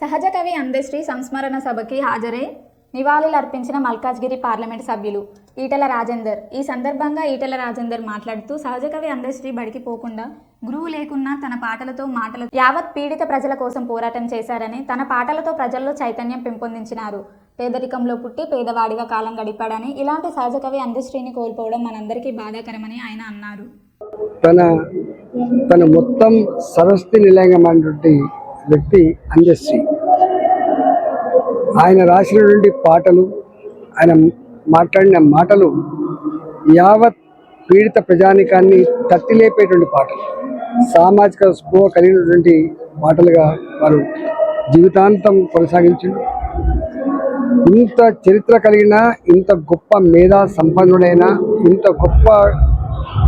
సహజ కవి అందశ్రీ సంస్మరణ సభకి హాజరై. నివాళులు అర్పించిన మల్కాజ్గిరి పార్లమెంట్ సభ్యులు ఈటల రాజేందర్. ఈ సందర్భంగా ఈటల రాజేందర్ మాట్లాడుతూ సహజ కవి అందశ్రీ బడికి పోకుండా గురువు లేకున్నా తన పాటలతో మాటలు యావత్ పీడిత ప్రజల కోసం పోరాటం చేశారని తన పాటలతో ప్రజల్లో చైతన్యం పెంపొందించినారు. పేదరికంలో పుట్టి పేదవాడిగా కాలం గడిపాడని ఇలాంటి సహజ కవి అందశ్రీని కోల్పోవడం మనందరికీ బాధాకరమని ఆయన అన్నారు. తన తన మొత్తం సరస్తి నిలయంగా వ్యక్తి అంజశ్రీ ఆయన రాసినటువంటి పాటలు ఆయన మాట్లాడిన మాటలు యావత్ పీడిత ప్రజానికాన్ని తట్టిలేపేటువంటి పాటలు సామాజిక స్పృహ కలిగినటువంటి పాటలుగా వారు జీవితాంతం కొనసాగించారు ఇంత చరిత్ర కలిగిన ఇంత గొప్ప మేధా సంపన్నుడైన ఇంత గొప్ప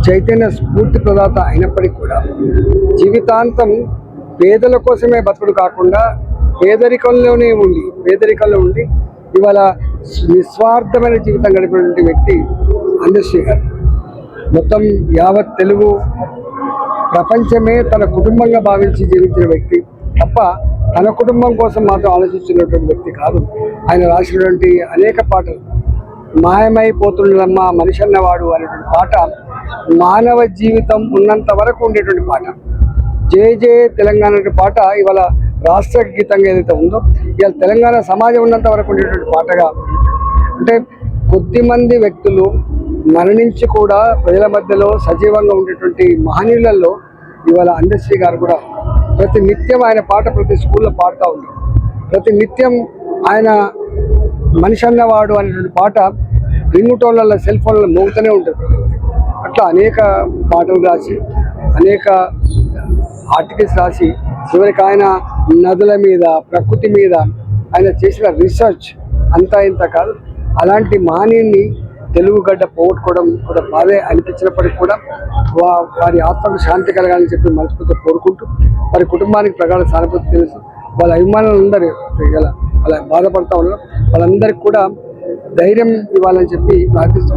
చైతన్య స్ఫూర్తి ప్రదాత అయినప్పటికీ కూడా జీవితాంతం పేదల కోసమే బతుకుడు కాకుండా పేదరికంలోనే ఉండి పేదరికంలో ఉండి ఇవాళ నిస్వార్థమైన జీవితం గడిపినటువంటి వ్యక్తి అందశ్రీ మొత్తం యావత్ తెలుగు ప్రపంచమే తన కుటుంబంగా భావించి జీవించిన వ్యక్తి తప్ప తన కుటుంబం కోసం మాత్రం ఆలోచించినటువంటి వ్యక్తి కాదు. ఆయన రాసినటువంటి అనేక పాటలు మాయమైపోతుండమ్మా మనిషి అన్నవాడు అనేటువంటి పాట మానవ జీవితం ఉన్నంత వరకు ఉండేటువంటి పాట. జయ జయ తెలంగాణ అనే పాట ఇవాళ రాష్ట్ర గీతంగా ఏదైతే ఉందో ఇవాళ తెలంగాణ సమాజం ఉన్నంత వరకు ఉండేటువంటి పాటగా అంటే కొద్దిమంది వ్యక్తులు మరణించి కూడా ప్రజల మధ్యలో సజీవంగా ఉండేటువంటి మహనీయులలో ఇవాళ అందశ్రీ గారు కూడా ప్రతి నిత్యం ఆయన పాట ప్రతి స్కూల్లో పాడుతూ ఉంటారు ప్రతి నిత్యం ఆయన మనిషి అన్నవాడు అనేటువంటి పాట రింగ్ టోన్లలో సెల్ ఫోన్లలో మోగుతూనే ఉంటుంది. అట్లా అనేక పాటలు రాసి అనేక ఆర్టికల్స్ రాసి చివరికి ఆయన నదుల మీద ప్రకృతి మీద ఆయన చేసిన రీసెర్చ్ అంతా ఇంత కాదు. అలాంటి మానిని తెలుగు గడ్డ పోగొట్టుకోవడం కూడా బాధే అనిపించినప్పటికీ కూడా వా వారి ఆత్మకు శాంతి కలగాలని చెప్పి మనస్ఫూర్తిగా కోరుకుంటూ వారి కుటుంబానికి ప్రగాఢ సానుభూతి తెలుసు వాళ్ళ అభిమానులు అందరూ వాళ్ళ అలా బాధపడతా ఉన్నారు. వాళ్ళందరికీ కూడా ధైర్యం ఇవ్వాలని చెప్పి ప్రార్థిస్తూ